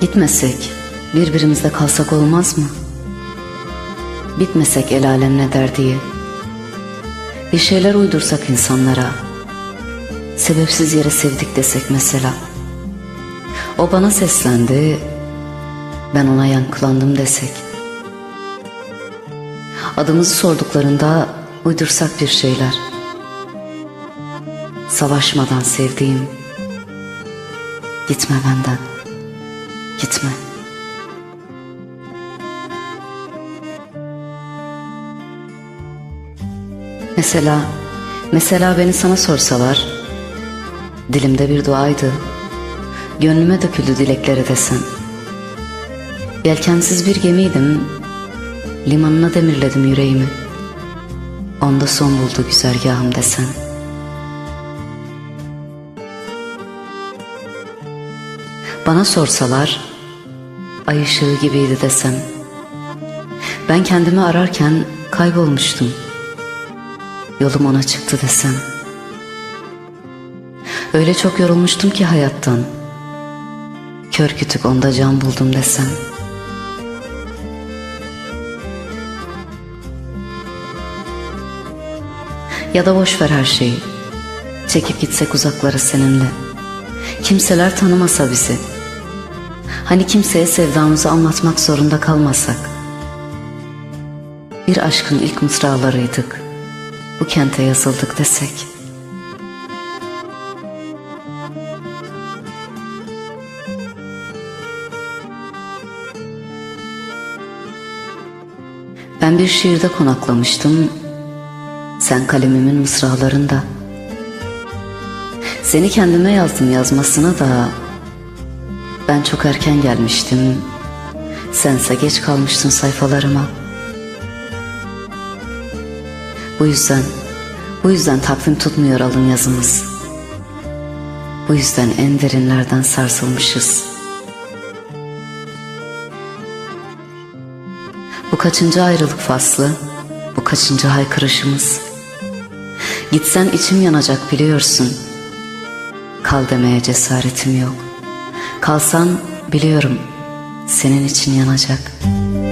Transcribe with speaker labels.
Speaker 1: Gitmesek, birbirimizde kalsak olmaz mı? Bitmesek el alem ne der diye. Bir şeyler uydursak insanlara. Sebepsiz yere sevdik desek mesela. O bana seslendi, ben ona yankılandım desek. Adımızı sorduklarında uydursak bir şeyler. Savaşmadan sevdiğim, gitme benden, gitme. Mesela, mesela beni sana sorsalar, dilimde bir duaydı, gönlüme döküldü dilekleri desen. Yelkensiz bir gemiydim, limanına demirledim yüreğimi. Onda son buldu güzergahım desen. Bana sorsalar, ay ışığı gibiydi desem. Ben kendimi ararken kaybolmuştum. Yolum ona çıktı desem. Öyle çok yorulmuştum ki hayattan. Kör kütük onda can buldum desem. Ya da boş ver her şeyi. Çekip gitsek uzaklara seninle. Kimseler tanımasa bizi. Hani kimseye sevdamızı anlatmak zorunda kalmasak. Bir aşkın ilk mısralarıydık. Bu kente yazıldık desek. Ben bir şiirde konaklamıştım. Sen kalemimin mısralarında. Seni kendime yazdım yazmasına da ben çok erken gelmiştim. Sense geç kalmıştın sayfalarıma. Bu yüzden, bu yüzden takvim tutmuyor alın yazımız. Bu yüzden en derinlerden sarsılmışız. Bu kaçıncı ayrılık faslı, bu kaçıncı haykırışımız. Gitsen içim yanacak biliyorsun. Kal demeye cesaretim yok. Kalsan biliyorum senin için yanacak.''